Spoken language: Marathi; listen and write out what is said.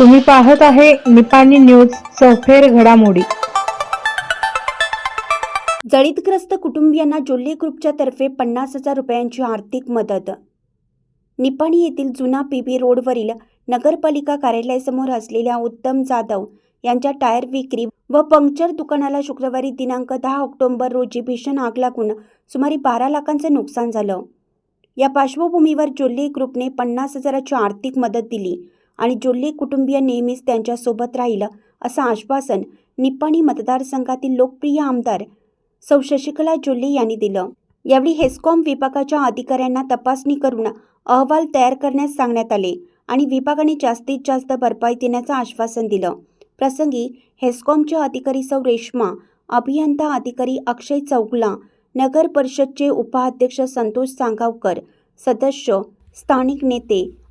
तुम्ही पाहत आहे निपाणी न्यूज सफेर घडामोडी. जळीतग्रस्त कुटुंबियांना जोल्ले ग्रुपच्या तर्फे पन्नास हजार रुपयांची आर्थिक मदत. निपाणी येथील जुना पीबी रोडवरील नगरपालिका कार्यालयासमोर असलेल्या उत्तम जाधव यांच्या टायर विक्री व पंक्चर दुकानाला शुक्रवारी दिनांक दहा ऑक्टोबर रोजी भीषण आग लागून सुमारे बारा लाखांचं नुकसान झालं. या पार्श्वभूमीवर जोल्ले ग्रुपने पन्नास हजाराची आर्थिक मदत दिली. आणि जोल्ले कुटुंबीय नेहमीच त्यांच्यासोबत राहील असं आश्वासन निपाणी मतदारसंघातील लोकप्रिय आमदार सौ शशिकला जोल्ले यांनी दिलं. यावेळी हेस्कॉम विभागाच्या अधिकाऱ्यांना तपासणी करून अहवाल तयार करण्यास सांगण्यात आले आणि विभागाने जास्तीत जास्त भरपाई देण्याचं आश्वासन दिलं. प्रसंगी हेस्कॉमचे अधिकारी सौ रेश्मा अभियंता अधिकारी अक्षय चौगला नगर परिषदचे उपाध्यक्ष संतोष सांगावकर सदस्य स्थानिक नेते